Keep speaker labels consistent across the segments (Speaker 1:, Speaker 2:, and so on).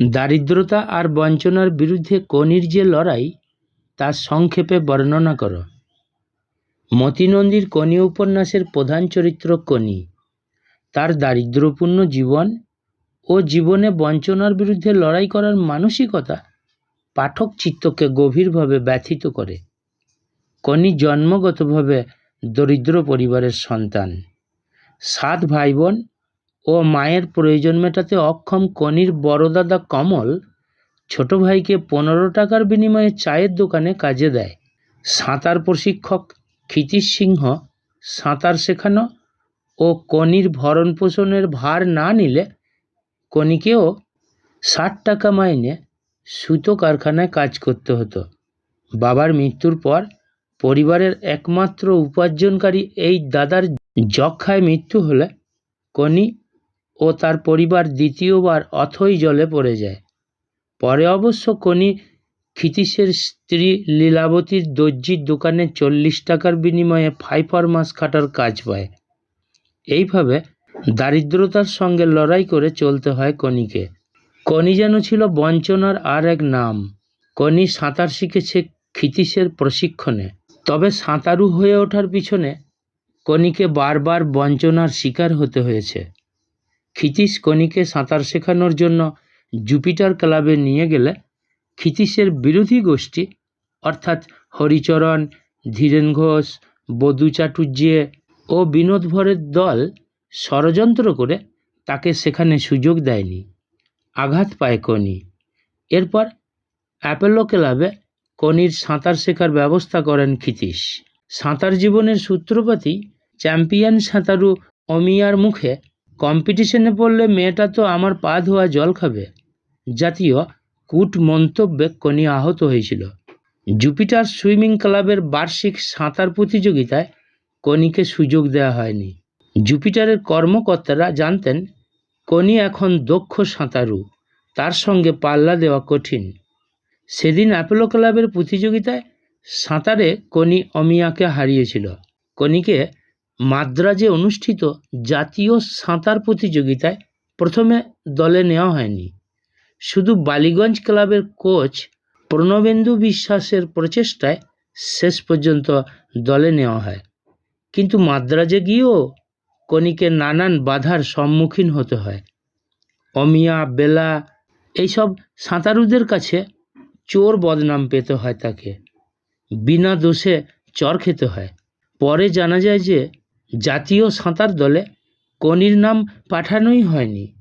Speaker 1: দারিদ্রতা আর বঞ্চনার বিরুদ্ধে কনির যে লড়াই, তা সংক্ষেপে বর্ণনা করো। মতিনন্দীর কনি উপন্যাসের প্রধান চরিত্র কনি। তার দারিদ্র্যপূর্ণ জীবন ও জীবনে বঞ্চনার বিরুদ্ধে লড়াই করার মানসিকতা পাঠক চিত্তকে গভীরভাবে ব্যথিত করে। কনি জন্মগতভাবে দরিদ্র পরিবারের সন্তান। সাত ভাই বোন ও মায়ের প্রয়োজন মেটাতে অক্ষম কনির বড় দাদা কমল ছোট ভাইকে পনেরো টাকার বিনিময়ে চায়ের দোকানে কাজে দেয়। সাঁতার প্রশিক্ষক ক্ষিতিশ সিংহ সাঁতার শেখানো ও কনির ভরণ পোষণের ভার না নিলে কনিকেও ষাট টাকা মাইনে সুতো কারখানায় কাজ করতে হতো। বাবার মৃত্যুর পর পরিবারের একমাত্র উপার্জনকারী এই দাদার যক্ষায় মৃত্যু হলে কনি ও তার পরিবার দ্বিতীয়বার অথই জলে পড়ে যায়। পরে অবশ্য কনি ক্ষিতীশের স্ত্রী লীলাবতীর দর্জির দোকানে চল্লিশ টাকার বিনিময়ে ফাইফার মাস খাটার কাজ পায়। এইভাবে দারিদ্রতার সঙ্গে লড়াই করে চলতে হয় কনিকে। কনি যেন ছিল বঞ্চনার আর এক নাম। কনি সাঁতার শিখেছে ক্ষিতীশের প্রশিক্ষণে। তবে সাঁতারু হয়ে ওঠার পিছনে কনিকে বারবার বঞ্চনার শিকার হতে হয়েছে। ক্ষিতীশ কনিকে সাঁতার শেখানোর জন্য জুপিটার ক্লাবে নিয়ে গেলে ক্ষিতীশের বিরোধী গোষ্ঠী, অর্থাৎ হরিচরণ, ধীরেন ঘোষ, বধু চাটুর্যে ও বিনোদ ভরের দল ষড়যন্ত্র করে তাকে সেখানে সুযোগ দেয়নি। আঘাত পায় কনি এরপর অ্যাপেলো ক্লাবে কনির সাঁতার শেখার ব্যবস্থা করেন ক্ষিতীশ। সাঁতার জীবনের সূত্রপাতই চ্যাম্পিয়ন সাঁতারু অমিয়ার মুখে কম্পিটিশনে পড়লে মেয়েটা তো আমার পা ধোয়া জল খাবে। জাতীয় কূট মন্তব্যে কনি আহত হয়েছিল। জুপিটার সুইমিং ক্লাবের বার্ষিক সাঁতার প্রতিযোগিতায় কনিকে সুযোগ দেওয়া হয়নি। জুপিটারের কর্মকর্তারা জানতেন, কনি এখন দক্ষ সাঁতারু, তার সঙ্গে পাল্লা দেওয়া কঠিন। সেদিন অ্যাপোলো ক্লাবের প্রতিযোগিতায় সাঁতারে কনি অমিয়াকে হারিয়েছিল। কনিকে মাদ্রাজে অনুষ্ঠিত জাতীয় সাঁতার প্রতিযোগিতায় প্রথমে দলে নেওয়া হয়নি। শুধু বালিগঞ্জ ক্লাবের কোচ প্রণবেন্দু বিশ্বাসের প্রচেষ্টায় শেষ পর্যন্ত দলে নেওয়া হয়। কিন্তু মাদ্রাজে গিয়েও কনিকে নানান বাধার সম্মুখীন হতে হয়। অমিয়া, বেলা এইসব সাঁতারুদের কাছে চোর বদনাম পেতে হয় তাকে। বিনা দোষে চর খেতে হয়। পরে জানা যায় যে জাতীয় সাঁতার দলে কনির নাম পাঠানোই হয়নি।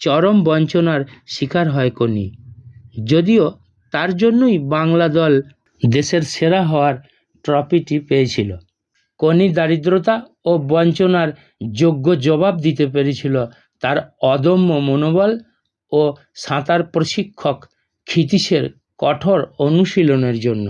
Speaker 1: চরম বঞ্চনার শিকার হয় কনি। যদিও তার জন্যই বাংলা দল দেশের সেরা হওয়ার ট্রফিটি পেয়েছিল। কনি দারিদ্রতা ও বঞ্চনার যোগ্য জবাব দিতে পেরেছিল তার অদম্য মনোবল ও সাঁতার প্রশিক্ষক ক্ষিতীশের কঠোর অনুশীলনের জন্য।